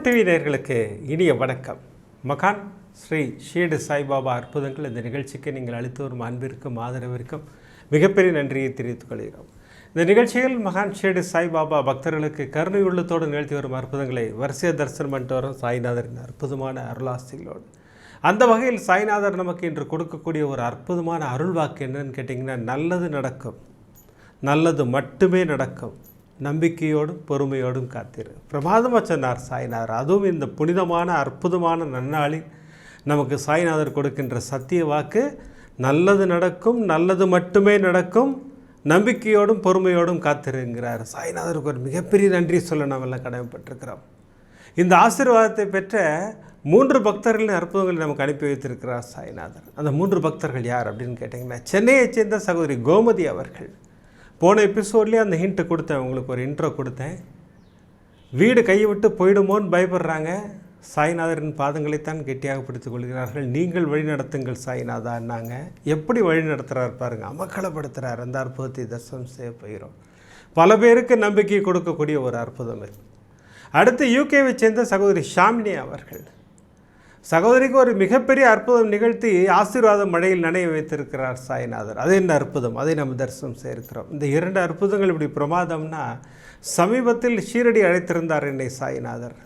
கோபுரம் டிவி நேர்களுக்கு இனிய வணக்கம். மகான் ஸ்ரீ ஷீடு சாய்பாபா அற்புதங்கள் இந்த நிகழ்ச்சிக்கு நீங்கள் அளித்து வரும் அன்பிற்கும் ஆதரவிற்கும் மிகப்பெரிய நன்றியை தெரிவித்துக் கொள்கிறோம். இந்த நிகழ்ச்சியில் மகான் ஷீடு சாய்பாபா பக்தர்களுக்கு கருணை உள்ளத்தோடு நிகழ்த்தி வரும் அற்புதங்களை வரிசைய தரிசனம் பண்ணிட்டு வரும். சாய்நாதரின் அற்புதமான அருளாசிகளோடு. அந்த வகையில் சாய்நாதர் நமக்கு இன்று கொடுக்கக்கூடிய ஒரு அற்புதமான அருள் வாக்கு என்னன்னு கேட்டிங்கன்னா நல்லது நடக்கும். நல்லது மட்டுமே நடக்கும். நம்பிக்கையோடும் பொறுமையோடும் காத்திரு. பிரமாதமாக சொன்னார் சாய்நாதர். அதுவும் இந்த புனிதமான அற்புதமான நன்னாளில் நமக்கு சாய்நாதர் கொடுக்கின்ற சத்திய வாக்கு நல்லது நடக்கும் நல்லது மட்டுமே நடக்கும் நம்பிக்கையோடும் பொறுமையோடும் காத்திருங்கிறார். சாய்நாதருக்கு ஒரு மிகப்பெரிய நன்றி சொல்ல நாம் எல்லாம் கடமைப்பட்டிருக்கிறோம். இந்த ஆசீர்வாதத்தை பெற்ற மூன்று பக்தர்களின் அற்புதங்களை நமக்கு அனுப்பி வைத்திருக்கிறார் சாய்நாதர். அந்த மூன்று பக்தர்கள் யார் அப்படின்னு கேட்டிங்கன்னா சென்னையைச் சேர்ந்த சகோதரி கோமதி அவர்கள். போன எபிசோட்லேயே அந்த ஹிண்ட்டு கொடுத்தேன் உங்களுக்கு ஒரு இன்ட்ரோ கொடுத்தேன். வீடு கையை விட்டு போயிடுமோன்னு பயப்படுறாங்க. சாய்நாதரின் பாதங்களைத்தான் கெட்டியாக பிடித்துக் கொள்கிறார்கள். நீங்கள் வழிநடத்துங்கள் சாய்நாதான்னாங்க எப்படி வழி நடத்துகிறார் அமக்களப்படுத்துகிறார் அந்த அற்புதத்தை தரிசனம் செய்ய போகிறோம். பல பேருக்கு நம்பிக்கை கொடுக்கக்கூடிய ஒரு அற்புதம் இது. அடுத்து யூகேவை சேர்ந்த சகோதரி ஷாமினி அவர்கள். சகோதரிக்கு ஒரு மிகப்பெரிய அற்புதம் நிகழ்த்தி ஆசீர்வாதம் மழையில் நனைய வைத்திருக்கிறார் சாய்நாதர். அது என்ன அற்புதம் அதை நம்ம தரிசனம் செய்திருக்கிறோம். இந்த இரண்டு அற்புதங்கள் இப்படி பிரமாதம்னா சமீபத்தில் ஷீரடி அழைத்திருந்தார் என்னை சாய்நாதர்.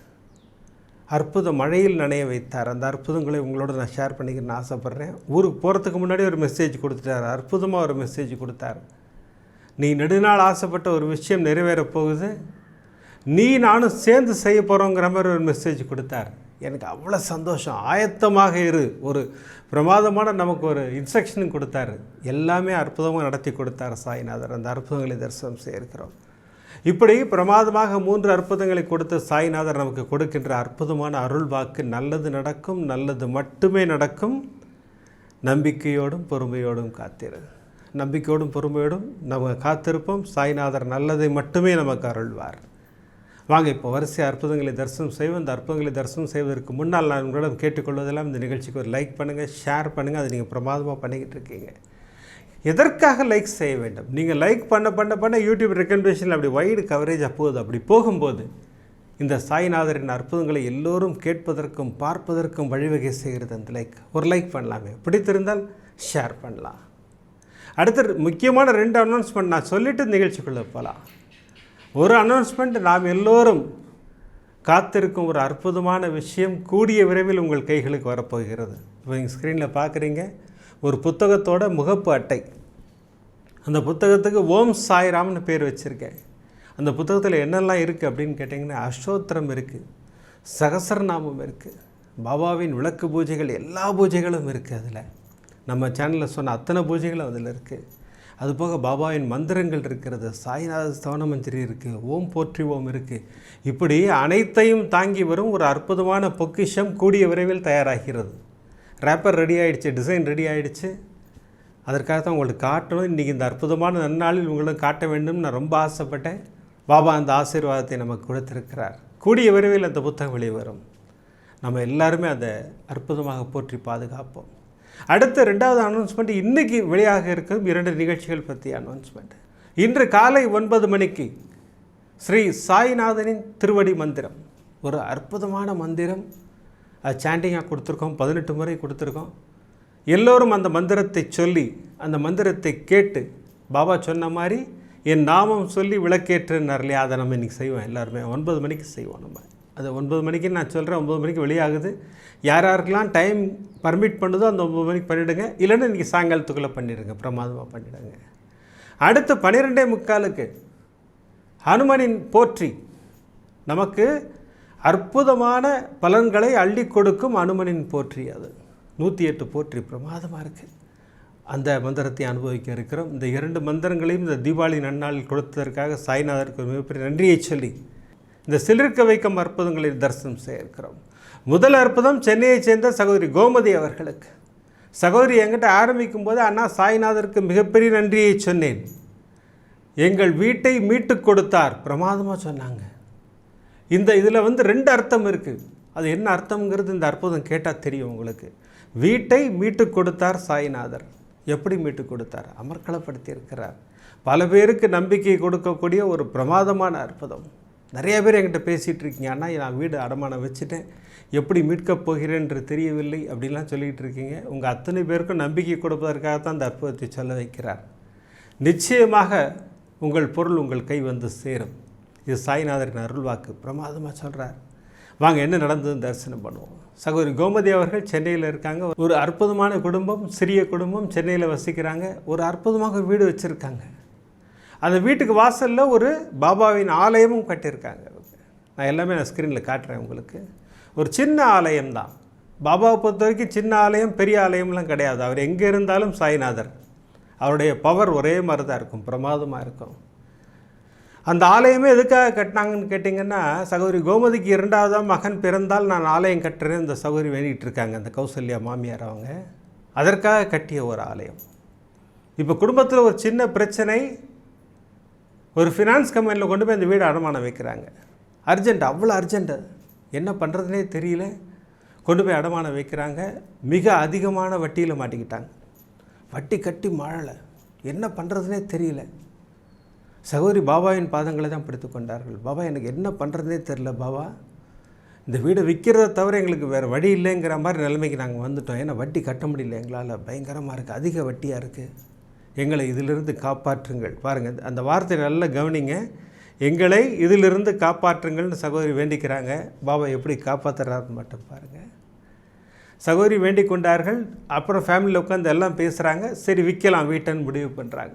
அற்புத மழையில் நனைய வைத்தார். அந்த அற்புதங்களை உங்களோட நான் ஷேர் பண்ணிக்கணும்னு ஆசைப்பட்றேன். ஊருக்கு போகிறதுக்கு முன்னாடி ஒரு மெசேஜ் கொடுத்துட்டார். அற்புதமாக ஒரு மெசேஜ் கொடுத்தார். நீ நெடுநாள் ஆசைப்பட்ட ஒரு விஷயம் நிறைவேறப் போகுது. நீ நானும் சேர்ந்து செய்ய போகிறோங்கிற மாதிரி ஒரு மெசேஜ் கொடுத்தார். எனக்கு அவ்வளோ சந்தோஷம். ஆயத்தமாக இரு. ஒரு பிரமாதமான நமக்கு ஒரு இன்ஸ்ட்ரக்ஷனும் கொடுத்தாரு. எல்லாமே அற்புதமாக நடத்தி கொடுத்தார் சாய்நாதர். அந்த அற்புதங்களை தரிசனம் செய்திருக்கிறோம். இப்படி பிரமாதமாக மூன்று அற்புதங்களை கொடுத்த சாய்நாதர் நமக்கு கொடுக்கின்ற அற்புதமான அருள் வாக்கு நல்லது நடக்கும் நல்லது மட்டுமே நடக்கும். நம்பிக்கையோடும் பொறுமையோடும் காத்திரு. நம்பிக்கையோடும் பொறுமையோடும் நம்ம காத்திருப்போம். சாய்நாதர் நல்லதை மட்டுமே நமக்கு அருள்வார். வாங்க இப்போ வரிசை அற்புதங்களை தரிசனம் செய்வோம். இந்த அற்புதங்களை தரிசனம் செய்வதற்கு முன்னால் நான் உங்களிடம் கேட்டுக்கொள்வதெல்லாம் இந்த நிகழ்ச்சிக்கு ஒரு லைக் பண்ணுங்கள் ஷேர் பண்ணுங்கள் அதை நீங்கள் பிரமாதமாக பண்ணிக்கிட்டு இருக்கீங்க. எதற்காக லைக் செய்ய வேண்டும்? நீங்கள் லைக் பண்ண பண்ண பண்ண யூடியூப் ரெக்கமெண்டேஷனில் அப்படி வைடு கவரேஜ் போகுது. அப்படி போகும்போது இந்த சாய்நாதரின் அற்புதங்களை எல்லோரும் கேட்பதற்கும் பார்ப்பதற்கும் வழிவகை செய்கிறது அந்த லைக். ஒரு லைக் பண்ணலாமே. பிடித்திருந்தால் ஷேர் பண்ணலாம். அடுத்து முக்கியமான ரெண்டு அனௌன்ஸ்மெண்ட் நான் சொல்லிவிட்டு நிகழ்ச்சிக்குள்ளே போகலாம். ஒரு அனௌன்ஸ்மெண்ட் நாம் எல்லோரும் காத்திருக்கும் ஒரு அற்புதமான விஷயம் கூடிய விரைவில் உங்கள் கைகளுக்கு வரப்போகிறது. இப்போ நீங்கள் ஸ்க்ரீனில் பார்க்குறீங்க ஒரு புத்தகத்தோட முகப்பு அட்டை. அந்த புத்தகத்துக்கு ஓம் சாய்ராம்னு பேர் வச்சுருக்கேன். அந்த புத்தகத்தில் என்னெல்லாம் இருக்குது அப்படின்னு கேட்டிங்கன்னா அஷ்டோத்திரம் இருக்குது சகசரநாமம் இருக்குது பாபாவின் விளக்கு பூஜைகள் எல்லா பூஜைகளும் இருக்குது அதில். நம்ம சேனலில் சொன்ன அத்தனை பூஜைகளும் அதில் இருக்குது அதுபோக பாபாவின் மந்திரங்கள் இருக்கிறது. சாய்நாத ஸ்தவன மந்திரி இருக்குது ஓம் போற்றி ஓம் இருக்குது இப்படி அனைத்தையும் தாங்கி வரும் ஒரு அற்புதமான பொக்கிஷம் கூடிய விரைவில் தயாராகிறது. ரேப்பர் ரெடி ஆகிடுச்சு டிசைன் ரெடி ஆகிடுச்சு அதற்காக தான் உங்களுக்கு காட்டணும். இன்றைக்கி இந்த அற்புதமான நன்னாளில் உங்களுக்கு காட்ட வேண்டும் நான் ரொம்ப ஆசைப்பட்டேன். பாபா அந்த ஆசீர்வாதத்தை நமக்கு கொடுத்திருக்கிறார். கூடிய விரைவில் அந்த புத்தகம் வெளிவரும். நம்ம எல்லாருமே அதை அற்புதமாக போற்றி பாதுகாப்போம். அடுத்த ரெண்டாவது அனௌன்ஸ்மெண்ட் இன்றைக்கி வெளியாக இருக்கும் இரண்டு நிகழ்ச்சிகள் பற்றி அனௌன்ஸ்மெண்ட் இன்று காலை ஒன்பது மணிக்கு ஸ்ரீ சாய்நாதனின் திருவடி மந்திரம். ஒரு அற்புதமான மந்திரம். அது சாண்டிங்காக கொடுத்துருக்கோம் பதினெட்டு முறை கொடுத்துருக்கோம். எல்லோரும் அந்த மந்திரத்தை சொல்லி அந்த மந்திரத்தை கேட்டு பாபா சொன்ன மாதிரி என் நாமம் சொல்லி விளக்கேற்றுனார் இல்லையா அதை நம்ம இன்றைக்கி செய்வோம் எல்லாருமே. ஒன்பது மணிக்கு செய்வோம் நம்ம. அது ஒன்பது மணிக்கு நான் சொல்கிறேன் ஒம்பது மணிக்கு வெளியாகுது. யார் யாருக்கெல்லாம் டைம் பர்மிட் பண்ணுதோ அந்த ஒம்பது மணிக்கு பண்ணிவிடுங்க இல்லைன்னா இன்றைக்கி சாயங்காலத்துக்குள்ளே பண்ணிவிடுங்க பிரமாதமாக பண்ணிவிடுங்க அடுத்து பன்னிரெண்டே முக்காலுக்கு ஹனுமனின் போற்றி. நமக்கு அற்புதமான பலன்களை அள்ளி கொடுக்கும் அனுமனின் போற்றி அது. நூற்றி எட்டு போற்றி பிரமாதமாக இருக்குது அந்த மந்திரத்தை அனுபவிக்க இருக்கிறோம். இந்த இரண்டு மந்திரங்களையும் இந்த தீபாவளி நன்னாளில் கொடுத்ததற்காக சாய்நாதருக்கு மிகப்பெரிய நன்றியை சொல்லி இந்த சிலிர்க்க வைக்கும் அற்புதங்களை தரிசனம் செய்ய இருக்கிறோம் முதல் அற்புதம் சென்னையைச் சேர்ந்த சகோதரி கோமதி அவர்களுக்கு. சகோதரி என்கிட்ட ஆரம்பிக்கும் போது அண்ணா சாய்நாதருக்கு மிகப்பெரிய நன்றியை சொன்னேன். எங்கள் வீட்டை மீட்டு கொடுத்தார். பிரமாதமாக சொன்னாங்க. இந்த இதில் வந்து ரெண்டு அர்த்தம் இருக்குது அது என்ன அர்த்தம்ங்கிறது இந்த அற்புதம் கேட்டால் தெரியும் உங்களுக்கு. வீட்டை மீட்டு கொடுத்தார் சாய்நாதர். எப்படி மீட்டு கொடுத்தார்? அமர்க்களப்படுத்தி இருக்கிறார் பல பேருக்கு நம்பிக்கை கொடுக்கக்கூடிய ஒரு பிரமாதமான அற்புதம். நிறைய பேர் என்கிட்ட பேசிகிட்டு இருக்கீங்க அண்ணா நான் வீடு அடமானம் வச்சுட்டேன். எப்படி மீட்கப் போகிறேன் தெரியவில்லை அப்படின்லாம் சொல்லிகிட்டு இருக்கீங்க. உங்கள் அத்தனை பேருக்கும் நம்பிக்கை கொடுப்பதற்காக தான் இந்த அற்புதத்தை சொல்ல வைக்கிறார். நிச்சயமாக உங்கள் பொருள் உங்கள் கை வந்து சேரும். இது சாய்நாதரின் அருள்வாக்கு. பிரமாதமாக சொல்கிறார் வாங்க என்ன நடந்ததுன்னு தரிசனம் பண்ணுவோம். சகோதரி கோமதி அவர்கள் சென்னையில் இருக்காங்க. ஒரு அற்புதமான குடும்பம் சிறிய குடும்பம் சென்னையில் வசிக்கிறாங்க. ஒரு அற்புதமாக வீடு வச்சுருக்காங்க. அந்த வீட்டுக்கு வாசலில் ஒரு பாபாவின் ஆலயமும் கட்டியிருக்காங்க. நான் எல்லாமே நான் ஸ்க்ரீனில் காட்டுறேன் உங்களுக்கு. ஒரு சின்ன ஆலயம் தான். பாபாவை பொறுத்த வரைக்கும் சின்ன ஆலயம் பெரிய ஆலயம்லாம் கிடையாது. அவர் எங்கே இருந்தாலும் சாய்நாதர். அவருடைய பவர் ஒரே மாதிரி தான் இருக்கும். பிரமாதமாக இருக்கும். அந்த ஆலயமே எதுக்காக கட்டினாங்கன்னு கேட்டிங்கன்னா சகோதரி கோமதிக்கு இரண்டாவதாக மகன் பிறந்தால் நான் ஆலயம் கட்டுறேன் இந்த சகோதரி வேண்டிகிட்டு இருக்காங்க. அந்த கௌசல்யா மாமியார் அவங்க. அதற்காக கட்டிய ஒரு ஆலயம். இப்போ குடும்பத்தில் ஒரு சின்ன பிரச்சனை ஒரு ஃபினான்ஸ் கம்பெனியில் கொண்டு போய் அந்த வீடு அடமானம் வைக்கிறாங்க. அர்ஜென்ட் அவ்வளோ அர்ஜென்ட்டு என்ன பண்ணுறதுனே தெரியல. கொண்டு போய் அடமானம் வைக்கிறாங்க. மிக அதிகமான வட்டியில் மாட்டிக்கிட்டாங்க. வட்டி கட்டி மழலை. என்ன பண்ணுறதுனே தெரியல. சகோதரி பாபாவின் பாதங்களை தான் பிடித்து கொண்டார்கள். பாபா எனக்கு என்ன பண்ணுறதுனே தெரில பாபா. இந்த வீடை விற்கிறத தவிர எங்களுக்கு வேறு வழி இல்லைங்கிற மாதிரி நிலைமைக்கு நாங்கள் வந்துட்டோம். ஏன்னா வட்டி கட்ட முடியல எங்களால். பயங்கரமாக இருக்குது அதிக வட்டியாக இருக்குது எங்களை இதிலிருந்து காப்பாற்றுங்கள். பாருங்கள் அந்த வார்த்தை நல்லா கவனிங்க. எங்களை இதிலிருந்து காப்பாற்றுங்கள்னு சகோதரி வேண்டிக்கிறாங்க. பாபா எப்படி காப்பாற்றுறாருன்னு மட்டும் பாருங்கள் சகோதரி வேண்டிக் கொண்டார்கள். அப்புறம் ஃபேமிலியில் உட்காந்து எல்லாம் பேசுகிறாங்க சரி விற்கலாம் வீட்டைன்னு முடிவு பண்ணுறாங்க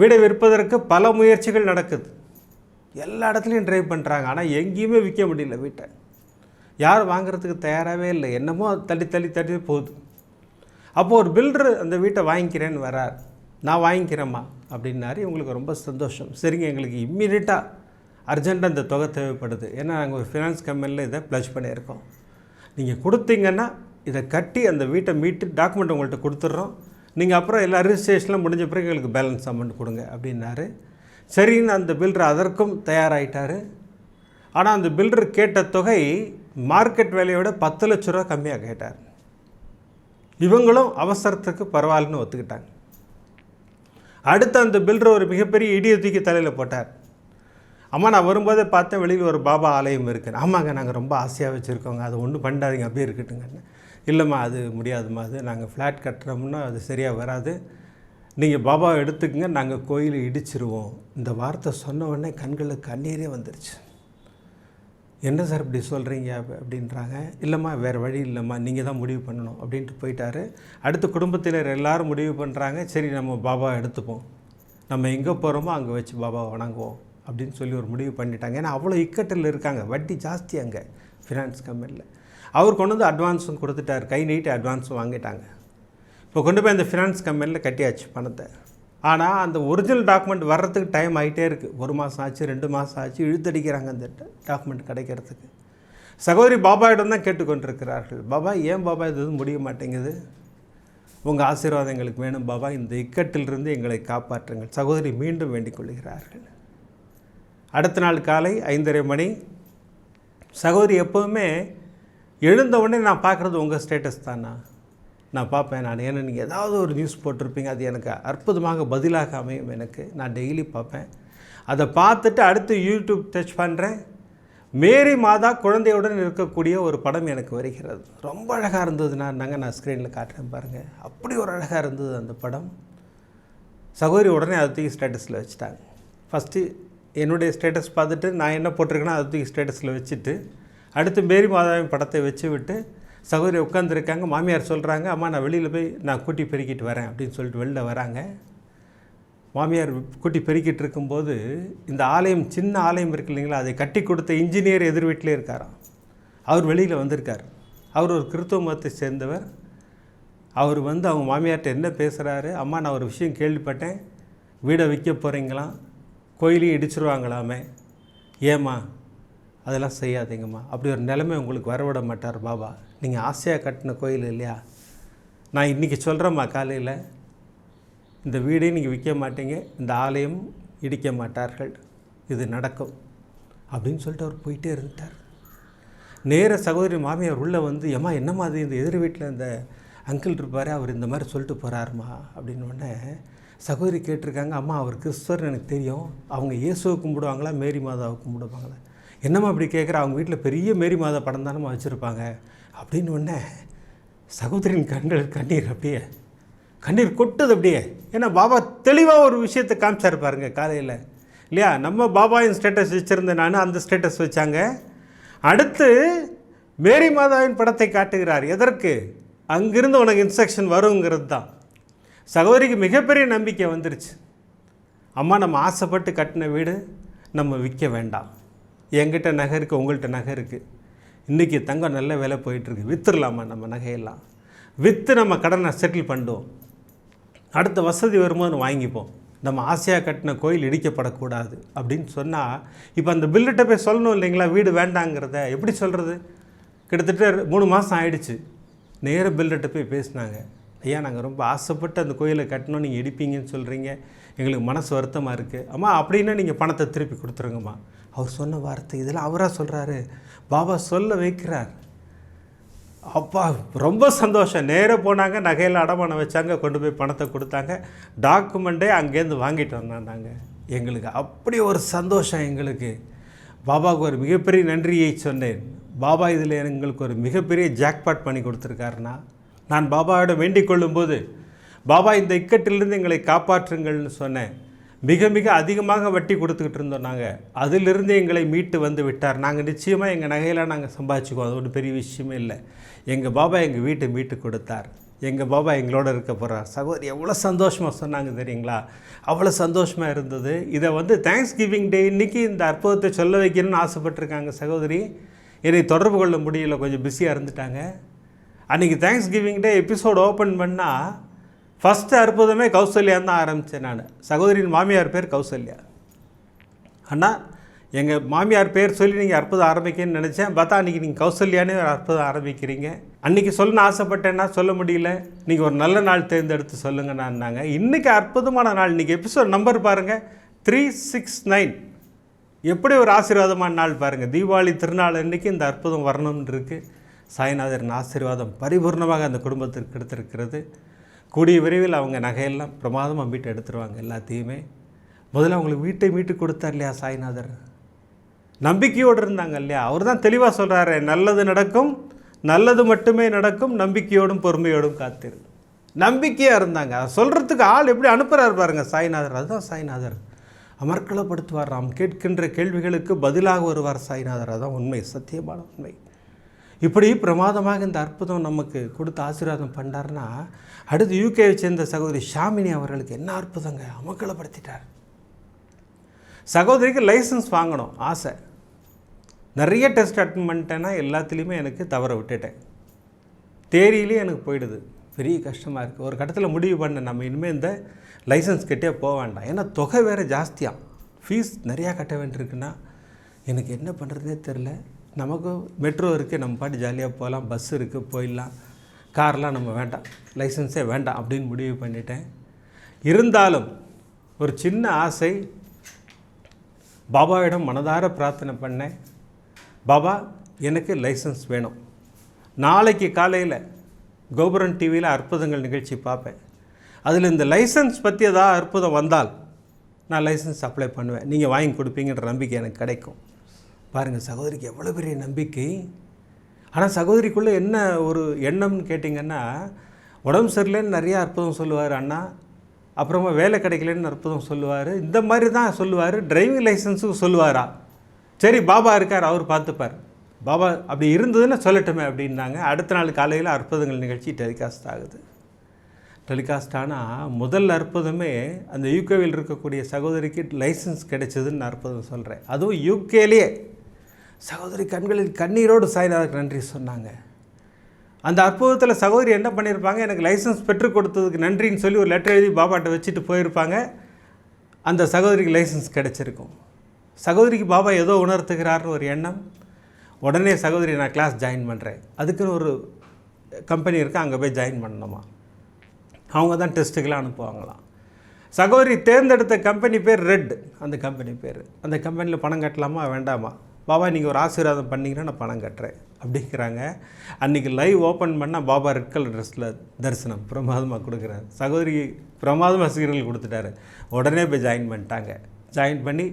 வீடை விற்பதற்கு பல முயற்சிகள் நடக்குது. எல்லா இடத்துலையும் ட்ரை பண்ணுறாங்க ஆனால் எங்கேயுமே விற்க முடியல வீட்டை. யார் வாங்குறதுக்கு தயாராகவே இல்லை. என்னமோ தள்ளி தள்ளி தள்ளி போகுது. அப்போது ஒரு பில்டர் அந்த வீட்டை வாங்கிக்கிறேன்னு வரார். நான் வாங்கிக்கிறேம்மா அப்படின்னாரு. இவங்களுக்கு ரொம்ப சந்தோஷம். சரிங்க எங்களுக்கு இம்மீடியட்டாக அர்ஜென்ட்டாக இந்த தொகை தேவைப்படுது. ஏன்னா நாங்கள் ஒரு ஃபினான்ஸ் கம்பெனியில் இதை ப்ளஸ் பண்ணியிருக்கோம். நீங்கள் கொடுத்தீங்கன்னா இதை கட்டி அந்த வீட்டை மீட்டு டாக்குமெண்ட் உங்கள்கிட்ட கொடுத்துட்றோம். நீங்கள் அப்புறம் எல்லா ரிஜிஸ்ட்ரேஷன்லாம் முடிஞ்ச பிறகு எங்களுக்கு பேலன்ஸ் அமௌண்ட் கொடுங்க அப்படின்னாரு. சரின்னு அந்த பில்டர் அதற்கும் தயாராகிட்டார் ஆனால் அந்த பில்டர் கேட்ட தொகை மார்க்கெட் விலையோட பத்து லட்ச ரூபா கம்மியாக கேட்டார். இவங்களும் அவசரத்துக்கு பரவாயில்லன்னு ஒத்துக்கிட்டாங்க. அடுத்து அந்த பில்டர் ஒரு மிகப்பெரிய இடியை தூக்கி தலையில் போட்டார். அம்மா நான் வரும்போதே பார்த்தேன் வெளியில் ஒரு பாபா ஆலயம் இருக்குது ஆமாங்க நாங்கள் ரொம்ப ஆசையாக வச்சுருக்கோங்க. அது ஒன்றும் பண்ணாதீங்க அப்படியே இருக்கட்டுங்கன்னு இல்லைம்மா அது முடியாதும்மா அது நாங்கள் ஃப்ளாட் கட்டுறோம்னா அது சரியாக வராது. நீங்கள் பாபாவை எடுத்துக்கங்க நாங்கள் கோயிலை இடிச்சிருவோம். இந்த வார்த்தை சொன்ன உடனே கண்களில் கண்ணீரே வந்துருச்சு. என்ன சார் இப்படி சொல்கிறீங்க அப்படின்றாங்க. இல்லைம்மா வேறு வழி இல்லைம்மா நீங்கள் தான் முடிவு பண்ணணும் அப்படின்ட்டு போயிட்டாரு. அடுத்து குடும்பத்தினர் எல்லாரும் முடிவு பண்ணுறாங்க சரி நம்ம பாபா எடுத்துப்போம். நம்ம எங்கே போகிறோமோ அங்கே வச்சு பாபா வணங்குவோம் அப்படின்னு சொல்லி ஒரு முடிவு பண்ணிட்டாங்க. ஏன்னா அவ்வளோ இக்கட்டில் இருக்காங்க. வட்டி ஜாஸ்தி அங்கே ஃபினான்ஸ் கம்பெனியில் அவர் கொண்டு வந்து அட்வான்ஸும் கொடுத்துட்டார். கை நீட்டி அட்வான்ஸும் வாங்கிட்டாங்க. இப்போ கொண்டு போய் அந்த ஃபினான்ஸ் கம்பெனியில் கட்டியாச்சு பணத்தை. ஆனால் அந்த ஒரிஜினல் டாக்குமெண்ட் வர்றதுக்கு டைம் ஆகிட்டே இருக்குது ஒரு மாதம் ஆச்சு ரெண்டு மாதம் ஆச்சு இழுத்தடிக்கிறாங்க அந்த டாக்குமெண்ட் கிடைக்கிறதுக்கு. சகோதரி பாபாயிடம் தான் கேட்டுக்கொண்டிருக்கிறார்கள். பாபா ஏன் பாபா இது எதுவும் முடிய மாட்டேங்குது? உங்கள் ஆசீர்வாதம் எங்களுக்கு வேணும் பாபா. இந்த இக்கட்டிலிருந்து எங்களை காப்பாற்றுங்கள். சகோதரி மீண்டும் வேண்டிக் கொள்கிறார்கள். அடுத்த நாள் காலை ஐந்தரை மணி. சகோதரி எப்போவுமே எழுந்த உடனே நான் பார்க்குறது உங்கள் ஸ்டேட்டஸ் தானா? நான் பார்ப்பேன். நான் ஏன்னா நீங்கள் ஏதாவது ஒரு நியூஸ் போட்டிருப்பீங்க. அது எனக்கு அற்புதமாக பதிலாக அமையும் எனக்கு. நான் டெய்லி பார்ப்பேன். அதை பார்த்துட்டு அடுத்து யூடியூப் டச் பண்ணுறேன் மேரி மாதா குழந்தையுடன் இருக்கக்கூடிய ஒரு படம் எனக்கு வருகிறது. ரொம்ப அழகாக இருந்தது நான் நாங்கள் நான் ஸ்க்ரீனில் காட்டுறேன் பாருங்கள் அப்படி ஒரு அழகாக இருந்தது அந்த படம். சகோதரி உடனே அதை தூக்கி ஸ்டேட்டஸில் வச்சுட்டாங்க. ஃபஸ்ட்டு என்னுடைய ஸ்டேட்டஸ் பார்த்துட்டு நான் என்ன போட்டிருக்கேனோ அதை தூக்கி ஸ்டேட்டஸில் வச்சுட்டு அடுத்து மேரி மாதாவின் படத்தை வச்சு விட்டு சகோதரி உட்காந்துருக்காங்க மாமியார் சொல்கிறாங்க அம்மா நான் வெளியில் போய் நான் கூட்டி பெருக்கிட்டு வரேன் அப்படின்னு சொல்லிட்டு வெளில வராங்க. மாமியார் கூட்டி பெருக்கிட்டு இருக்கும்போது இந்த ஆலயம் சின்ன ஆலயம் இருக்கு இல்லைங்களா அதை கட்டி கொடுத்த இன்ஜினியர் எதிர் வீட்டிலே இருக்காராம். அவர் வெளியில் வந்திருக்கார். அவர் ஒரு கிறித்துவ மதத்தை சேர்ந்தவர். அவர் வந்து அவங்க மாமியார்கிட்ட என்ன பேசுகிறாரு அம்மா நான் ஒரு விஷயம் கேள்விப்பட்டேன். வீடை விற்க போகிறீங்களாம் கோயிலையும் இடிச்சிருவாங்களாமே. ஏம்மா அதெல்லாம் செய்யாதீங்கம்மா. அப்படி ஒரு நிலைமை உங்களுக்கு வரவிட மாட்டார் பாபா. நீங்கள் ஆசையாக கட்டின கோயில் இல்லையா? நான் இன்றைக்கி சொல்கிறேம்மா காலையில். இந்த வீடையும் நீங்கள் விற்க மாட்டீங்க இந்த ஆலயம் இடிக்க மாட்டார்கள் இது நடக்கும் அப்படின்னு சொல்லிட்டு அவர் போயிட்டே இருந்துட்டார். நேர சகோதரி மாமியார் உள்ளே வந்து ஏம்மா என்னம்மா மாதிரி இந்த எதிர் வீட்டில் இந்த அங்கிள் இருப்பார் அவர் இந்த மாதிரி சொல்லிட்டு போகிறாருமா அப்படின்னு உடனே சகோதரி கேட்டிருக்காங்க அம்மா அவர் கிறிஸ்துவர் எனக்கு தெரியும். அவங்க இயேசுவை கும்பிடுவாங்களா மேரி மாதாவை கும்பிடுவாங்களா? என்னம்மா அப்படி கேட்குற அவங்க வீட்டில் பெரிய மேரி மாதா படம் தானம்மா வச்சுருப்பாங்க. அப்படின்னு உடனே சகோதரின் கண்கள் கண்ணீர் அப்படியே கண்ணீர் கொட்டுது அப்படியே. ஏன்னா பாபா தெளிவாக ஒரு விஷயத்தை காமிச்சாரு பாருங்க காலையில். இல்லையா? நம்ம பாபாவின் ஸ்டேட்டஸ் வச்சுருந்தேன் நான் அந்த ஸ்டேட்டஸ் வச்சாங்க. அடுத்து மேரி மாதாவின் படத்தை காட்டுகிறார். எதற்கு? அங்கிருந்து உனக்கு இன்ஸ்ட்ரக்ஷன் வருங்கிறது தான் சகோதரிக்கு மிகப்பெரிய நம்பிக்கை வந்துருச்சு. அம்மா நம்ம ஆசைப்பட்டு கட்டின வீடு நம்ம விற்க வேண்டாம். என்கிட்ட நகை இருக்குது உங்கள்கிட்ட நகை இருக்குது இன்றைக்கி தங்கம் நல்ல வேலை போயிட்டுருக்கு. விற்றுடலாமா நம்ம நகையெல்லாம்? விற்று நம்ம கடனை செட்டில் பண்ணிடுவோம் அடுத்த வசதி வரும்போது வாங்கிப்போம். நம்ம ஆசையாக கட்டின கோயில் இடிக்கப்படக்கூடாது அப்படின்னு சொன்னால் இப்போ அந்த பில்லுகிட்ட போய் சொல்லணும் இல்லைங்களா? வீடு வேண்டாங்கிறத. எப்படி சொல்கிறது கிட்டத்தட்ட மூணு மாதம் ஆயிடுச்சு. நேர பில்லுகிட்ட போய் பேசினாங்க. ஐயா நாங்கள் ரொம்ப ஆசைப்பட்டு அந்த கோயிலை கட்டணும். நீங்கள் இடிப்பீங்கன்னு சொல்கிறீங்க எங்களுக்கு மனசு வருத்தமாக இருக்குது அம்மா அப்படின்னா நீங்கள் பணத்தை திருப்பி கொடுத்துருங்கம்மா. அவர் சொன்ன வார்த்தை இதெல்லாம் அவராக சொல்கிறாரு பாபா சொல்ல வைக்கிறார். அப்பா ரொம்ப சந்தோஷம். நேராக போனாங்க நகையில் அடமானம் வச்சாங்க கொண்டு போய் பணத்தை கொடுத்தாங்க. டாக்குமெண்ட்டே அங்கேருந்து வாங்கிட்டு வந்தோம் நாங்கள் எங்களுக்கு அப்படி ஒரு சந்தோஷம் எங்களுக்கு. பாபாவுக்கு ஒரு மிகப்பெரிய நன்றியை சொன்னேன். பாபா இதில் எங்களுக்கு ஒரு மிகப்பெரிய ஜாக்பாட் பண்ணி கொடுத்துருக்காருன்னா நான் பாபாவிடம் வேண்டிக் கொள்ளும்போது பாபா இந்த இக்கட்டிலிருந்து எங்களை காப்பாற்றுங்கள்னு சொன்னேன். மிக மிக அதிகமாக வட்டி கொடுத்துக்கிட்டு இருந்தோம் நாங்கள் அதிலிருந்து எங்களை மீட்டு வந்து விட்டார். நாங்கள் நிச்சயமாக எங்கள் நகையெல்லாம் நாங்கள் சம்பாதிச்சுக்குவோம். அது ஒன்றும் பெரிய விஷயமே இல்லை. எங்கள் பாபா எங்கள் வீட்டை மீட்டு கொடுத்தார். எங்கள் பாபா எங்களோட இருக்க போகிறார் சகோதரி எவ்வளோ சந்தோஷமாக சொன்னாங்க தெரியுங்களா? அவ்வளோ சந்தோஷமாக இருந்தது. இதை வந்து தேங்க்ஸ் கிவிங் டே இன்றைக்கி இந்த அற்புதத்தை சொல்ல வைக்கணும்னு ஆசைப்பட்டிருக்காங்க சகோதரி. என்னை தொடர்பு கொள்ள முடியல. கொஞ்சம் பிஸியாக இருந்துட்டாங்க. அன்றைக்கி thanksgiving day episode open பண்ணால் ஃபஸ்ட்டு அற்புதமே கௌசல்யா தான் ஆரம்பித்தேன் நான். சகோதரியின் மாமியார் பேர் கௌசல்யா. அண்ணா எங்கள் மாமியார் பேர் சொல்லி நீங்கள் அற்புதம் ஆரம்பிக்கணும்னு நினச்சேன். பார்த்தா அன்றைக்கி நீங்கள் கௌசல்யானே ஒரு அற்புதம் ஆரம்பிக்கிறீங்க. அன்றைக்கி சொல்லணும்னு ஆசைப்பட்டேன்னா சொல்ல முடியல. நீங்கள் ஒரு நல்ல நாள் தேர்ந்தெடுத்து சொல்லுங்கண்ணான்னாங்க இன்றைக்கி அற்புதமான நாள். இன்றைக்கி எபிசோட் நம்பர் பாருங்கள் த்ரீ சிக்ஸ் நைன் எப்படி ஒரு ஆசீர்வாதமான நாள் பாருங்கள் தீபாவளி திருநாள் அன்றைக்கி இந்த அற்புதம் வரணும்னு இருக்குது சாய்நாதரின் ஆசீர்வாதம் பரிபூர்ணமாக அந்த குடும்பத்திற்கு கிடைத்திருக்கிறது. கூடிய விரைவில் அவங்க நகையெல்லாம் பிரமாதமாக மீட்டு எடுத்துருவாங்க எல்லாத்தையுமே. முதல்ல அவங்களுக்கு வீட்டை மீட்டு கொடுத்தார் இல்லையா சாய்நாதர்? நம்பிக்கையோடு இருந்தாங்க இல்லையா? அவர் தான் தெளிவாக சொல்கிறாரு நல்லது நடக்கும் நல்லது மட்டுமே நடக்கும் நம்பிக்கையோடும் பொறுமையோடும் காத்திரு. நம்பிக்கையாக இருந்தாங்க. அதை சொல்கிறதுக்கு ஆள் எப்படி அனுப்புகிறார் பாருங்க சாய்நாதர். அதுதான் சாய்நாதர். அமர்க்களப்படுத்துவார் நாம் கேட்கின்ற கேள்விகளுக்கு பதிலாக வருவார் சாய்நாதர் அதுதான் உண்மை சத்தியமான உண்மை. இப்படி பிரமாதமாக இந்த அற்புதம் நமக்கு கொடுத்து ஆசீர்வாதம் பண்ணார்னா அடுத்து யூகேவை சேர்ந்த சகோதரி ஷாமினி அவர்களுக்கு என்ன அற்புதங்க அமக்களப்படுத்திட்டார் சகோதரிக்கு லைசன்ஸ் வாங்கணும் ஆசை. நிறைய டெஸ்ட் அட்டன் பண்ணிட்டேன்னா எல்லாத்துலேயுமே எனக்கு தவற விட்டுட்டேன். தேரியிலே எனக்கு போயிடுது. பெரிய கஷ்டமாக இருக்குது ஒரு கட்டத்தில் முடிவு பண்ண நம்ம இனிமேல் இந்த லைசன்ஸ் கட்டே போக வேண்டாம். ஏன்னா தொகை வேறு ஜாஸ்தியாக ஃபீஸ் நிறையா கட்ட வேண்டியிருக்குன்னா எனக்கு என்ன பண்ணுறதுனே தெரில நமக்கு மெட்ரோ இருக்குது நம்ம பாட்டு ஜாலியாக போகலாம் பஸ் இருக்குது போயிடலாம். கார்லாம் நம்ம வேண்டாம் லைசன்ஸே வேண்டாம் அப்படின்னு முடிவு பண்ணிட்டேன். இருந்தாலும் ஒரு சின்ன ஆசை பாபாவிடம் மனதார பிரார்த்தனை பண்ணேன். பாபா எனக்கு லைசன்ஸ் வேணும். நாளைக்கு காலையில் கோபுரன் டிவியில் அற்புதங்கள் நிகழ்ச்சி பார்ப்பேன். அதில் இந்த லைசன்ஸ் பற்றி ஏதாவது அற்புதம் வந்தால் நான் லைசன்ஸ் அப்ளை பண்ணுவேன். நீங்கள் வாங்கி கொடுப்பீங்கன்ற நம்பிக்கை எனக்கு கிடைக்கும். பாருங்கள் சகோதரிக்கு எவ்வளோ பெரிய நம்பிக்கை. ஆனால் சகோதரிக்குள்ளே என்ன ஒரு எண்ணம்னு கேட்டிங்கன்னா உடம்பு சரியில்லைன்னு நிறைய அற்புதம் சொல்லுவார் அண்ணா. அப்புறமா வேலை கிடைக்கலன்னு அற்புதம் சொல்லுவார். இந்த மாதிரி தான் சொல்லுவார். டிரைவிங் லைசன்ஸும் சொல்லுவாரா? சரி பாபா இருக்கார் அவர் பார்த்துப்பார். பாபா அப்படி இருந்ததுன்னு சொல்லட்டுமே அப்படின்னாங்க. அடுத்த நாள் காலையில் அற்புதங்கள் நிகழ்ச்சி டெலிகாஸ்ட் ஆகுது. டெலிகாஸ்ட் ஆனால் முதல் அற்புதமே அந்த யூகேவில் இருக்கக்கூடிய சகோதரிக்கு லைசன்ஸ் கிடைச்சதுன்னு அற்புதம் சொல்கிறேன் அதுவும் யூகேலேயே சகோதரி கண்களில் கண்ணீரோடு சாய்நாதருக்கு நன்றி சொன்னாங்க. அந்த அற்புதத்தில் சகோதரி என்ன பண்ணியிருப்பாங்க எனக்கு லைசன்ஸ் பெற்றுக் கொடுத்ததுக்கு நன்றின்னு சொல்லி ஒரு லெட்டர் எழுதி பாபாட்ட வச்சுட்டு போயிருப்பாங்க. அந்த சகோதரிக்கு லைசன்ஸ் கிடச்சிருக்கும். சகோதரிக்கு பாபா ஏதோ உணர்த்துகிறார்னு ஒரு எண்ணம். உடனே சகோதரி நான் கிளாஸ் ஜாயின் பண்ணுறேன் அதுக்குன்னு ஒரு கம்பெனி இருக்குது அங்கே போய் ஜாயின் பண்ணணுமா? அவங்க தான் டெஸ்ட்டுக்கெலாம் அனுப்புவாங்களாம். சகோதரி தேர்ந்தெடுத்த கம்பெனி பேர் ரெட் அந்த கம்பெனி பேர். அந்த கம்பெனியில் பணம் கட்டலாமா? வேண்டாமா? பாபா நீங்கள் ஒரு ஆசீர்வாதம் பண்ணிங்கன்னா நான் பணம் கட்டுறேன் அப்படிங்கிறாங்க. அன்றைக்கி லைவ் ஓப்பன் பண்ணால் பாபா ரெட் கலர் ட்ரெஸ்ஸில் தரிசனம் பிரமாதமாக கொடுக்குறாரு. சகோதரி பிரமாதமாக சீரியல் கொடுத்துட்டாரு. உடனே போய் ஜாயின் பண்ணிட்டாங்க. ஜாயின் பண்ணி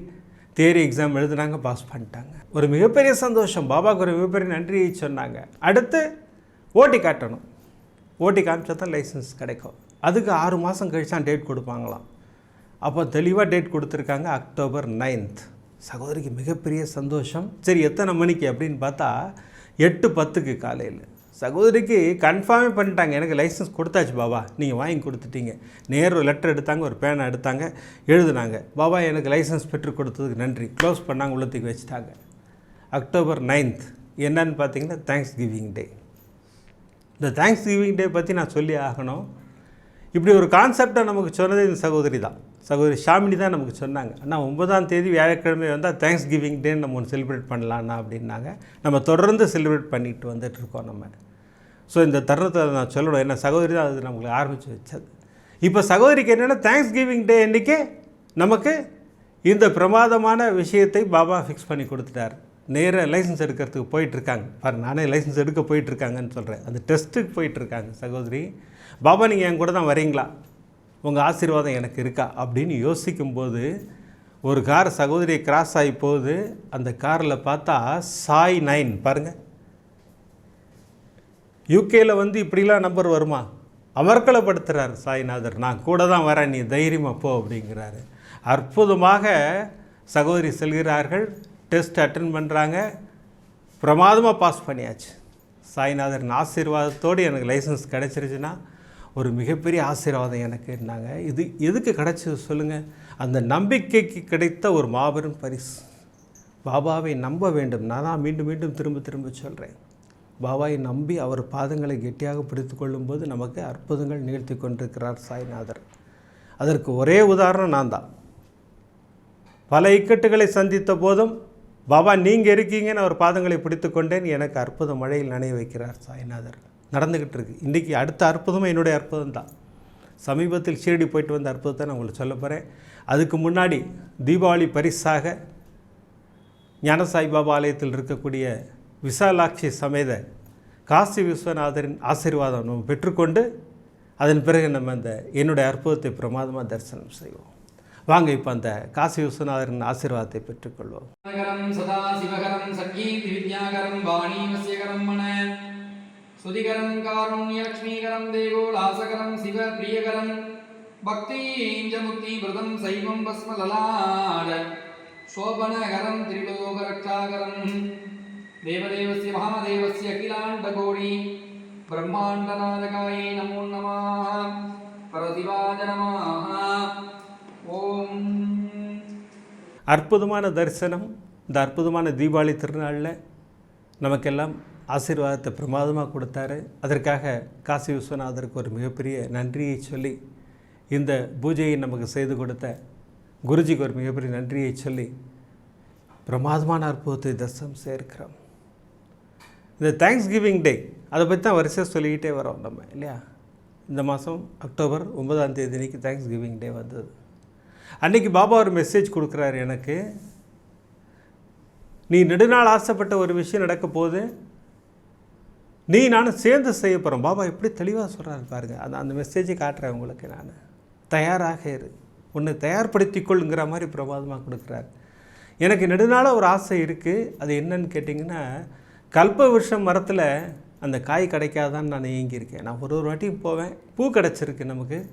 தேரி எக்ஸாம் எழுதுனாங்க பாஸ் பண்ணிட்டாங்க. ஒரு மிகப்பெரிய சந்தோஷம். பாபாவுக்கு ஒரு மிகப்பெரிய நன்றியை சொன்னாங்க. அடுத்து ஓட்டி காட்டணும். ஓட்டி காமிச்சா தான் லைசன்ஸ் கிடைக்கும். அதுக்கு ஆறு மாதம் கழிச்சு தான் டேட் கொடுப்பாங்களாம். அப்போ தெளிவாக டேட் கொடுத்துருக்காங்க அக்டோபர் நைன்த் சகோதரிக்கு மிகப்பெரிய சந்தோஷம். சரி எத்தனை மணிக்கு அப்படின்னு பார்த்தா எட்டு பத்துக்கு காலையில். சகோதரிக்கு கன்ஃபார்மே பண்ணிட்டாங்க. எனக்கு லைசன்ஸ் கொடுத்தாச்சு பாபா. நீங்கள் வாங்கி கொடுத்துட்டீங்க. நேரு லெட்டர் எடுத்தாங்க ஒரு பேனை எடுத்தாங்க எழுதுனாங்க. பாபா எனக்கு லைசன்ஸ் பெற்று கொடுத்ததுக்கு நன்றி. க்ளோஸ் பண்ணாங்க உள்ளத்துக்கு வச்சுட்டாங்க. அக்டோபர் நைன்த் என்னன்னு பார்த்தீங்கன்னா தேங்க்ஸ் கிவிங் டே இந்த தேங்க்ஸ் கிவிங் டே பற்றி நான் சொல்லி ஆகணும். இப்படி ஒரு கான்செப்டை நமக்கு சொன்னது இந்த சகோதரி தான். சகோதரி ஷாமினி தான் நமக்கு சொன்னாங்க. ஆனால் ஒன்பதாம் தேதி வியாழக்கிழமை வந்தால் தேங்க்ஸ் கிவிங் டேன்னு நம்ம ஒன்று செலிப்ரேட் பண்ணலான்னா அப்படின்னாங்க. நம்ம தொடர்ந்து செலிப்ரேட் பண்ணிட்டு வந்துட்டு இருக்கோம் நம்ம. ஸோ இந்த தருணத்தை நான் சொல்லணும். என்ன சகோதரி தான் அது நம்மளுக்கு ஆரம்பித்து வச்சது. இப்போ சகோதரிக்கு என்னென்னா தேங்க்ஸ் கிவிங் டே அன்றைக்கி நமக்கு இந்த பிரமாதமான விஷயத்தை பாபா ஃபிக்ஸ் பண்ணி கொடுத்துட்டார். நேராக லைசன்ஸ் எடுக்கிறதுக்கு போயிட்டுருக்காங்க. பாரு நானே லைசன்ஸ் எடுக்க போயிட்டுருக்காங்கன்னு சொல்கிறேன் அந்த டெஸ்ட்டுக்கு போயிட்டுருக்காங்க சகோதரி. பாபா நீங்கள் என் கூட தான் வரீங்களா? உங்கள் ஆசீர்வாதம் எனக்கு இருக்கா? அப்படின்னு யோசிக்கும்போது ஒரு கார் சகோதரியை கிராஸ் ஆகி போகுது. அந்த காரில் பார்த்தா சாய் நைன் பாருங்கள் யூகேயில் வந்து இப்படிலாம் நம்பர் வருமா? அமர்க்கலப்படுத்துகிறார் சாய்நாதர். நான் கூட தான் வரேன் நீ தைரியமாக போ அப்படிங்கிறாரு. அற்புதமாக சகோதரி செல்கிறார்கள். டெஸ்ட் அட்டன் பண்ணுறாங்க பிரமாதமாக பாஸ் பண்ணியாச்சு. சாய்நாதரின் ஆசீர்வாதத்தோடு எனக்கு லைசன்ஸ் கிடச்சிருச்சுன்னா ஒரு மிகப்பெரிய ஆசீர்வாதம் எனக்கு இருந்தாங்க. இது எதுக்கு கிடச்சது சொல்லுங்கள் அந்த நம்பிக்கைக்கு கிடைத்த ஒரு மாபெரும் பரிசு. பாபாவை நம்ப வேண்டும். நான் தான் மீண்டும் மீண்டும் திரும்ப திரும்ப சொல்கிறேன் பாபாவை நம்பி அவர் பாதங்களை கெட்டியாக பிடித்து கொள்ளும்போது நமக்கு அற்புதங்கள் நிகழ்த்தி கொண்டிருக்கிறார் சாய்நாதர். அதற்கு ஒரே உதாரணம் நான் தான் பல இக்கட்டுகளை சந்தித்த போதும் பாபா நீங்கள் இருக்கீங்கன்னு அவர் பாதங்களை பிடித்து கொண்டேன். எனக்கு அற்புத மழையில் நனைய வைக்கிறார் சாய்நாதர். நடந்துக்கிட்டு இருக்கு. இன்றைக்கி அடுத்த அற்புதமும் என்னுடைய அற்புதம் தான். சமீபத்தில் ஷீரடி போயிட்டு வந்த அற்புதத்தை நான் உங்களுக்கு சொல்ல போகிறேன் அதுக்கு முன்னாடி தீபாவளி பரிசாக ஞானசாய் பாபா ஆலயத்தில் இருக்கக்கூடிய விசாலாட்சி சமேத காசி விஸ்வநாதரின் ஆசீர்வாதம் நம்ம பெற்றுக்கொண்டு அதன் பிறகு நம்ம அந்த என்னுடைய அற்புதத்தை பிரமாதமாக தரிசனம் செய்வோம். வாங்க இப்போ அந்த காசி விஸ்வநாதரின் ஆசீர்வாதத்தை பெற்றுக்கொள்வோம். சதா சிவகரம் சங்கீதி வித்யாகரம் வாணீவசியகரம் மன. சுதிகரம் காருண்யலக்ஷ்மீகரம் தேகோலாசகரம் சிவ பிரியகரம். பக்தீஞ்ச முக்தி விரதம் சைவம் பஸ்மலலாட சோபனகரம் திரிலோகரக்ஷாகரம் தேவதேவஸ்ய மகாதேவஸ்ய அகிலாண்டகோடி பிரம்மாண்டநாதகாயை நமோ நமாக பரதிவாஜ நமாக ஓம். அற்புதமான தரிசனம் இந்த அற்புதமான தீபாவளி திருநாளில் நமக்கெல்லாம் ஆசீர்வாதத்தை பிரமாதமாக கொடுத்தாரு. அதற்காக காசி விஸ்வநாதருக்கு ஒரு மிகப்பெரிய நன்றியை சொல்லி இந்த பூஜையை நமக்கு செய்து கொடுத்த குருஜிக்கு ஒரு மிகப்பெரிய நன்றியை சொல்லி பிரமாதமான அற்புதத்தை தரிசனம் சேர்க்கிறோம் இந்த தேங்க்ஸ் கிவிங் டே அதை பற்றி தான் வரிசையாக சொல்லிக்கிட்டே வரோம் நம்ம இல்லையா? இந்த மாதம் அக்டோபர் ஒன்பதாம் தேதி தேங்க்ஸ் கிவிங் டே வந்தது. அன்னைக்கு பாபா ஒரு மெசேஜ் கொடுக்குறாரு எனக்கு. நீ நெடுநாள் ஆசைப்பட்ட ஒரு விஷயம் நடக்க போது நீ நானும் சேர்ந்து செய்ய போகிறோம் பாபா எப்படி தெளிவாக சொல்கிறாரு பாருங்க. அந்த அந்த மெசேஜை காட்டுறேன் உங்களுக்கு நான். தயாராக இரு. உன்னை தயார்படுத்தி கொள்ளுங்கிற மாதிரி பிரபாதமாக கொடுக்குறாரு. எனக்கு நெடுநாளாக ஒரு ஆசை இருக்குது அது என்னன்னு கேட்டிங்கன்னா கல்ப விஷம் மரத்தில் அந்த காய் கிடைக்காதான்னு நான் ஏங்கியிருக்கேன். நான் ஒரு ஒரு வாட்டியும் போவேன். பூ கிடச்சிருக்கு நமக்கு.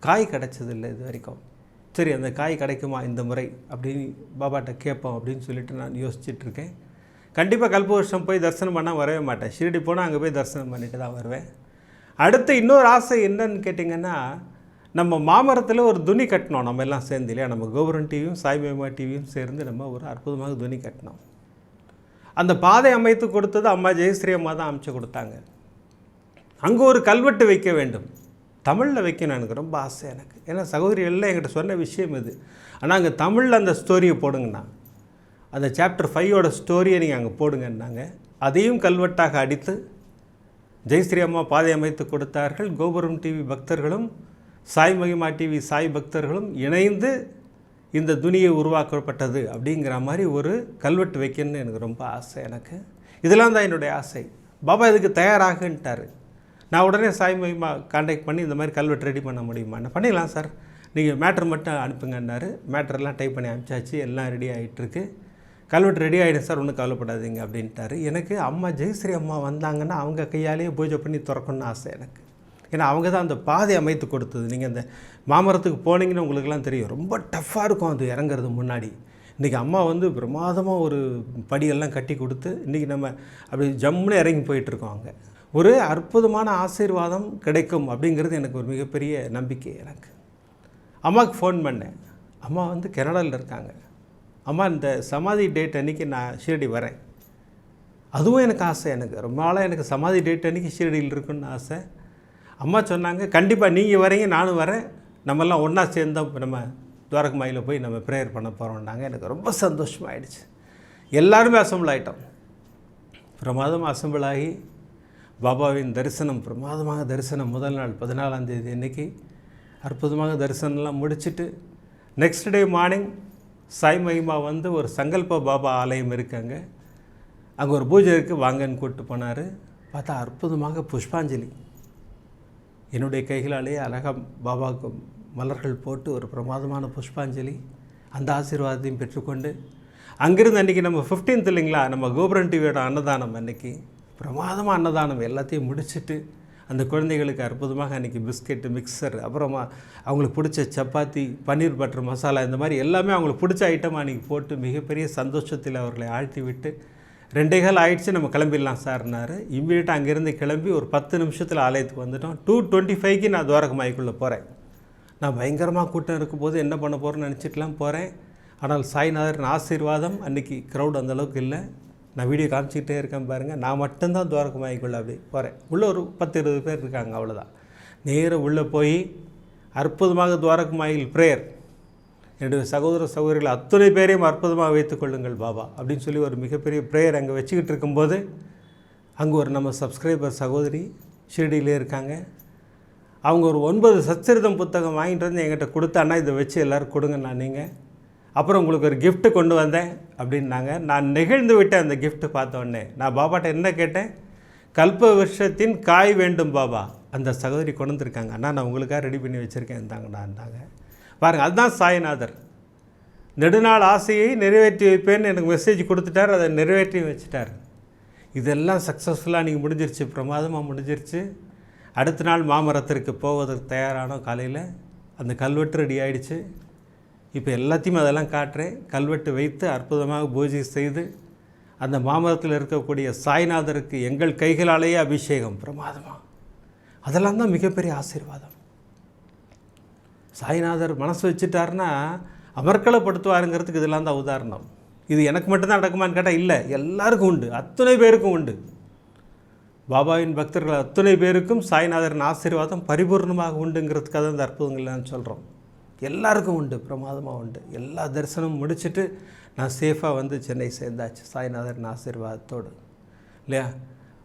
காய் கிடச்சதில்லை இது வரைக்கும். சரி அந்த காய் கிடைக்குமா இந்த முறை அப்படின்னு பாபாட்ட கேட்போம் அப்படின்னு சொல்லிட்டு நான் யோசிச்சுட்ருக்கேன். கண்டிப்பாக கல்ப வருஷம் போய் தரிசனம் பண்ணால் வரவே மாட்டேன். ஷிரடி போனால் அங்கே போய் தரிசனம் பண்ணிட்டு தான் வருவேன். அடுத்து இன்னொரு ஆசை என்னன்னு கேட்டிங்கன்னா நம்ம மாமரத்தில் ஒரு துணி கட்டினோம் நம்ம எல்லாம் சேர்ந்து இல்லையா? நம்ம கோபுரம் டிவியும் சாய்மேமா டிவியும் சேர்ந்து நம்ம ஒரு அற்புதமாக துணி கட்டினோம். அந்த பாதை அமைத்து கொடுத்தது அம்மா ஜெயஸ்ரீ அம்மா தான் அமைச்சு கொடுத்தாங்க. அங்கே ஒரு கல்வெட்டு வைக்க வேண்டும். தமிழில் வைக்கணும் எனக்கு ரொம்ப ஆசை எனக்கு. ஏன்னா சகோதரி எல்லாம் என்கிட்ட சொன்ன விஷயம் இது. ஆனால் அங்கே தமிழில் அந்த ஸ்டோரியை போடுங்கண்ணா. அந்த சாப்டர் ஃபைவோட ஸ்டோரியை நீங்கள் அங்கே போடுங்கன்னாங்க. அதையும் கல்வெட்டாக அடித்து ஜெயஸ்ரீ அம்மா பாதை அமைத்து கொடுத்தார்கள். கோபுரம் டிவி பக்தர்களும் சாய் மகிமா டிவி சாய் பக்தர்களும் இணைந்து இந்த துணியை உருவாக்கப்பட்டது அப்படிங்கிற மாதிரி ஒரு கல்வெட்டு வைக்கணும்னு எனக்கு ரொம்ப ஆசை எனக்கு. இதெல்லாம் தான் என்னுடைய ஆசை. பாபா இதுக்கு தயாராகன்ட்டார். நான் உடனே சாய் மகிமா காண்டாக்ட் பண்ணி இந்த மாதிரி கல்வெட்டு ரெடி பண்ண முடியுமா? என்ன பண்ணிடலாம் சார் நீங்கள் மேட்ரு மட்டும் அனுப்புங்கன்னாரு. மேட்ரெல்லாம் டைப் பண்ணி அனுப்பிச்சாச்சு எல்லாம் ரெடி ஆகிட்டுருக்கு கல்வெட்டு ரெடி ஆகிடும் சார் ஒன்றும் கவலைப்படாதீங்க அப்படின்ட்டாரு. எனக்கு அம்மா ஜெயஸ்ரீ அம்மா வந்தாங்கன்னா அவங்க கையாலேயே பூஜை பண்ணி திறக்கணும்னு ஆசை எனக்கு. ஏன்னா அவங்க தான் அந்த பாதை அமைத்து கொடுத்தது. நீங்கள் அந்த மாமரத்துக்கு போனீங்கன்னு உங்களுக்குலாம் தெரியும். ரொம்ப டஃப்பாக இருக்கும் அது இறங்குறது முன்னாடி. இன்றைக்கி அம்மா வந்து பிரமாதமாக ஒரு படியெல்லாம் கட்டி கொடுத்து இன்றைக்கி நம்ம அப்படி ஜம்முன்னு இறங்கி போயிட்டுருக்கோம் அங்கே. ஒரு அற்புதமான ஆசீர்வாதம் கிடைக்கும் அப்படிங்கிறது எனக்கு ஒரு மிகப்பெரிய நம்பிக்கை எனக்கு. அம்மாவுக்கு ஃபோன் பண்ணேன். அம்மா வந்து கனடாவில் இருக்காங்க. அம்மா இந்த சமாதி டேட் அன்றைக்கி நான் ஷீரடி வரேன். அதுவும் எனக்கு ஆசை எனக்கு. ரொம்ப நாளாக எனக்கு சமாதி டேட் அன்றைக்கி ஷீரடியில் இருக்குன்னு ஆசை. அம்மா சொன்னாங்க கண்டிப்பாக நீங்கள் வரீங்க நானும் வரேன். நம்மெல்லாம் ஒன்றா சேர்ந்தா நம்ம துவாரகமாயில் போய் நம்ம ப்ரேயர் பண்ண போகிறோம்னாங்க எனக்கு ரொம்ப சந்தோஷமாயிடுச்சு. எல்லாருமே அசம்பிள் ஆகிட்டோம் பிரமாதம் அசம்பிள் ஆகி பாபாவின் தரிசனம் பிரமாதமாக தரிசனம் முதல் நாள் பதினாலாம் தேதி அன்னைக்கு அற்புதமாக தரிசனம்லாம் முடிச்சுட்டு நெக்ஸ்ட் டே மார்னிங் சாய் மகிமா வந்து ஒரு சங்கல்ப பாபா ஆலயம் இருக்காங்க. அங்கே ஒரு பூஜை இருக்குது வாங்கன்னு கூப்பிட்டு போனார். பார்த்தா அற்புதமாக புஷ்பாஞ்சலி. என்னுடைய கைகளாலேயே அழகாக பாபாவுக்கு மலர்கள் போட்டு ஒரு பிரமாதமான புஷ்பாஞ்சலி அந்த ஆசீர்வாதத்தையும் பெற்றுக்கொண்டு அங்கிருந்து அன்றைக்கி நம்ம 15th இல்லைங்களா நம்ம கோபுரன் டிவியோட அன்னதானம் அன்றைக்கி பிரமாதமாக அன்னதானம் எல்லாத்தையும் முடிச்சுட்டு அந்த குழந்தைகளுக்கு அற்புதமாக அன்றைக்கி பிஸ்கெட்டு மிக்சர் அப்புறமா அவங்களுக்கு பிடிச்ச சப்பாத்தி பன்னீர் பட்டர் மசாலா இந்த மாதிரி எல்லாமே அவங்களுக்கு பிடிச்ச ஐட்டமாக அன்றைக்கி போட்டு மிகப்பெரிய சந்தோஷத்தில் அவர்களை ஆழ்த்தி விட்டு ரெண்டே கால் ஆயிடுச்சு நம்ம கிளம்பிடலாம் சார்னாரு இம்மீடியட்டாக அங்கேருந்து கிளம்பி ஒரு பத்து நிமிஷத்தில் ஆலயத்துக்கு வந்துட்டோம். டூ டுவெண்ட்டி ஃபைவ்க்கு நான் துவாரகமாய்க்குள்ளே போகிறேன் நான் பயங்கரமாக கூட்டம் இருக்கும்போது என்ன பண்ண போகிறேன்னு நினச்சிட்டுலாம் போகிறேன் ஆனால் சாய்நாதரின் ஆசீர்வாதம் அன்றைக்கி க்ரௌட் அந்தளவுக்கு இல்லை. நான் வீடியோ காமிச்சிக்கிட்டே இருக்கேன் பாருங்கள் நான் மட்டும்தான் துவாரகமாயிக்குள்ளே அப்படி போகிறேன் உள்ளே ஒரு பத்து இருபது பேர் இருக்காங்க அவ்வளோதான் நேராக உள்ளே போய் அற்புதமாக துவாரகமாயில் ப்ரேயர் என்னுடைய சகோதர சகோதரிகள் அத்தனை பேரையும் அற்புதமாக வைத்துக்கொள்ளுங்கள் பாபா அப்படின்னு சொல்லி ஒரு மிகப்பெரிய ப்ரேயர் அங்கே வச்சுக்கிட்டு இருக்கும்போது அங்கே ஒரு நம்ம சப்ஸ்கிரைபர் சகோதரி ஷிரடியிலே இருக்காங்க. அவங்க ஒரு ஒன்பது சச்சரிதம் புத்தகம் வாங்கிட்டு வந்து என்கிட்ட கொடுத்தான்னா இதை வச்சு எல்லோரும் கொடுங்க நான் நீங்கள் அப்புறம் உங்களுக்கு ஒரு கிஃப்ட்டு கொண்டு வந்தேன் அப்படின்னாங்க. நான் நெகிழ்ந்து விட்டேன் அந்த கிஃப்ட்டு பார்த்தோடனே நான் பாபாட்ட என்ன கேட்டேன்? கல்ப வருஷத்தின் காய் வேண்டும் பாபா. அந்த சகோதரி கொண்டு வந்திருக்காங்க. அண்ணா நான் உங்களுக்காக ரெடி பண்ணி வச்சுருக்கேன் இந்தாங்கண்ணான்னாங்க பாருங்கள் அதுதான் சாய்நாதர். நெடுநாள் ஆசையை நிறைவேற்றி வைப்பேன்னு எனக்கு மெசேஜ் கொடுத்துட்டார் அதை நிறைவேற்றி வச்சுட்டார். இதெல்லாம் சக்ஸஸ்ஃபுல்லாக நீங்கள் முடிஞ்சிருச்சு. பிரமாதமாக முடிஞ்சிருச்சு. அடுத்த நாள் மாமரத்திற்கு போவதற்கு தயாரானோம் காலையில். அந்த கல்வெட்டு ரெடி ஆகிடுச்சு இப்போ எல்லாத்தையும் அதெல்லாம் காட்டுறேன். கல்வெட்டு வைத்து அற்புதமாக பூஜை செய்து அந்த மாமரத்தில் இருக்கக்கூடிய சாய்நாதருக்கு எங்கள் கைகளாலேயே அபிஷேகம். பிரமாதமாக அதெல்லாம் தான் மிகப்பெரிய ஆசீர்வாதம். சாய்நாதர் மனசு வச்சுட்டாருன்னா அமர்க்கலப்படுத்துவாருங்கிறதுக்கு இதெல்லாம் தான் உதாரணம். இது எனக்கு மட்டும்தான் நடக்குமான்னு கேட்டால் இல்லை. எல்லாருக்கும் உண்டு. அத்தனை பேருக்கும் உண்டு. பாபாவின் பக்தர்கள் அத்தனை பேருக்கும் சாய்நாதரின் ஆசீர்வாதம் பரிபூர்ணமாக உண்டுங்கிறதுக்காக தான் இந்த அற்புதங்கள்லாம் சொல்கிறோம் எல்லாருக்கும் உண்டு பிரமாதமாக உண்டு. எல்லா தரிசனமும் முடிச்சுட்டு நான் சேஃபாக வந்து சென்னை சேர்ந்தாச்சு. சாய்நாதன் ஆசீர்வாதத்தோடு. இல்லையா?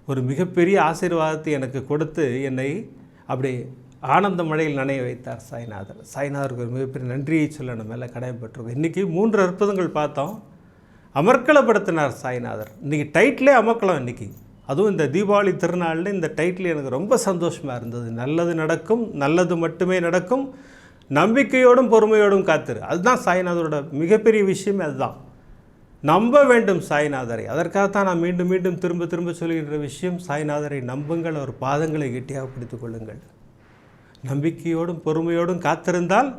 ஒரு மிகப்பெரிய ஆசீர்வாதத்தை எனக்கு கொடுத்து என்னை அப்படி ஆனந்த மழையில் நனைய வைத்தார் சாய்நாதர். சாய்நாதருக்கு ஒரு மிகப்பெரிய நன்றியை சொல்ல நம்ம மேலே கடமைப்பட்டிருக்கோம். இன்றைக்கி மூன்று அற்புதங்கள் பார்த்தோம். அமர்க்கலப்படுத்தினார் சாய்நாதர். இன்றைக்கி டைட்டிலே அமர்க்கலம் இன்றைக்கி அதுவும் இந்த தீபாவளி திருநாளில் இந்த டைட்டில் எனக்கு ரொம்ப சந்தோஷமாக இருந்தது. நல்லது நடக்கும் நல்லது மட்டுமே நடக்கும். நம்பிக்கையோடும் பொறுமையோடும் காத்திரு. அதுதான் சாய்நாதரோட மிகப்பெரிய விஷயமே அதுதான். நம்ப வேண்டும் சாய்நாதரை. அதற்காகத்தான் நான் மீண்டும் மீண்டும் திரும்ப திரும்ப சொல்கின்ற விஷயம் சாய்நாதரை நம்புங்கள் அவர் பாதங்களை கெட்டியாக பிடித்து கொள்ளுங்கள். நம்பிக்கையோடும் பொறுமையோடும் காத்திருந்தால்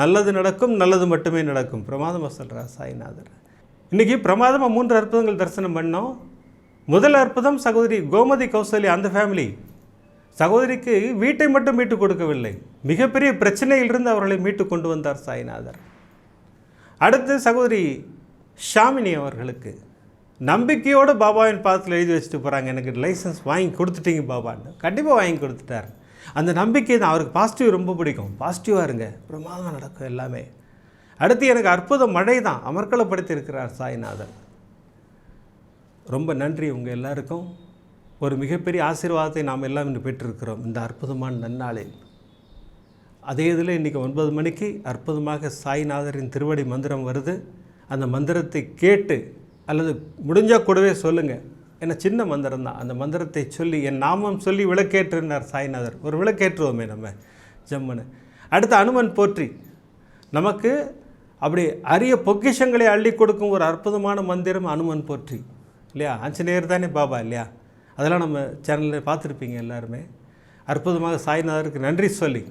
நல்லது நடக்கும் நல்லது மட்டுமே நடக்கும். பிரமாதமாக சொல்கிறார் சாய்நாதர். இன்றைக்கி பிரமாதமாக மூன்று அற்புதங்கள் தரிசனம் பண்ணோம். முதல் அற்புதம் சகோதரி கோமதி கௌசல்யா அந்த ஃபேமிலி சகோதரிக்கு வீட்டை மட்டும் மீட்டு கொடுக்கவில்லை. மிகப்பெரிய பிரச்சனையிலிருந்து அவர்களை மீட்டு கொண்டு வந்தார் சாய்நாதர். அடுத்து சகோதரி ஷாமினி அவர்களுக்கு நம்பிக்கையோடு பாபாவின் பாதத்தில் எழுதி வச்சுட்டு போகிறாங்க எனக்கு லைசன்ஸ் வாங்கி கொடுத்துட்டீங்க பாபான்னு கண்டிப்பாக வாங்கி கொடுத்துட்டார். அந்த நம்பிக்கை தான் அவருக்கு பாசிட்டிவ் ரொம்ப பிடிக்கும். பாசிட்டிவாக இருங்க. பிரமாதமாக நடக்கும் எல்லாமே. அடுத்து எனக்கு அற்புத மழை தான். அமர்க்கலப்படுத்தி இருக்கிறார் ரொம்ப நன்றி உங்கள் எல்லாருக்கும். ஒரு மிகப்பெரிய ஆசீர்வாதத்தை நாம் எல்லாம் இன்று பெற்றிருக்கிறோம் இந்த அற்புதமான நன்னாளில். அதே இதில் இன்றைக்கி ஒன்பது மணிக்கு அற்புதமாக சாய்நாதரின் திருவடி மந்திரம் வருது. அந்த மந்திரத்தை கேட்டு அல்லது முடிஞ்சால் கூடவே சொல்லுங்கள் ஏன்னா சின்ன மந்திரம் தான். அந்த மந்திரத்தை சொல்லி என் நாமம் சொல்லி விளக்கேற்றுனார் சாய்நாதர். ஒரு விளக்கேற்றுவோமே நம்ம ஜம்முன்னு. அடுத்து அனுமன் போற்றி. நமக்கு அப்படி அரிய பொக்கிஷங்களை அள்ளி கொடுக்கும் ஒரு அற்புதமான மந்திரம் அனுமன் போற்றி. இல்லையா? ஆஞ்சநேயர் தானே பாபா இல்லையா? அதெல்லாம் நம்ம சேனலில் பார்த்துருப்பீங்க எல்லாருமே. அற்புதமாக சாய்நாதருக்கு நன்றி சொல்லி.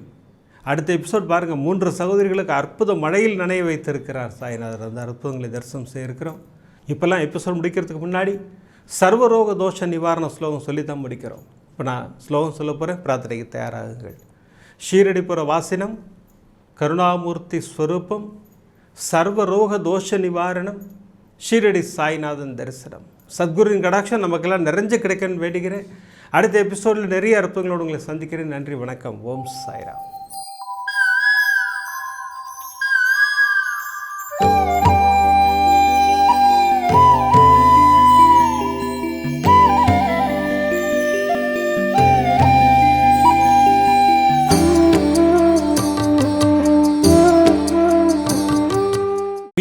அடுத்த எபிசோட் பாருங்கள் மூன்று சகோதரிகளுக்கு அற்புத மழையில் நனைய வைத்திருக்கிறார் சாய்நாதர். அந்த அற்புதங்களை தரிசனம் செய்திருக்கிறோம். இப்போல்லாம் எபிசோட் முடிக்கிறதுக்கு முன்னாடி சர்வரோக தோஷ நிவாரண ஸ்லோகம் சொல்லி தான் முடிக்கிறோம். இப்போ நான் ஸ்லோகம் சொல்ல போகிறேன் பிரார்த்தனைக்கு தயாராகுங்கள். ஷீரடிப்புற வாசினம் கருணாமூர்த்தி ஸ்வரூபம் சர்வரோக தோஷ நிவாரணம் ஷீரடி சாய்நாதன் தரிசனம். சத்குருவின் கடாட்சம் நமக்கெல்லாம் நிறைஞ்சு கிடைக்கன்னு வேண்டுகிறேன். அடுத்த எபிசோடில் நிறைய அற்புதங்களோடு உங்களை சந்திக்கிறேன். நன்றி வணக்கம். ஓம் சாய்ராம்.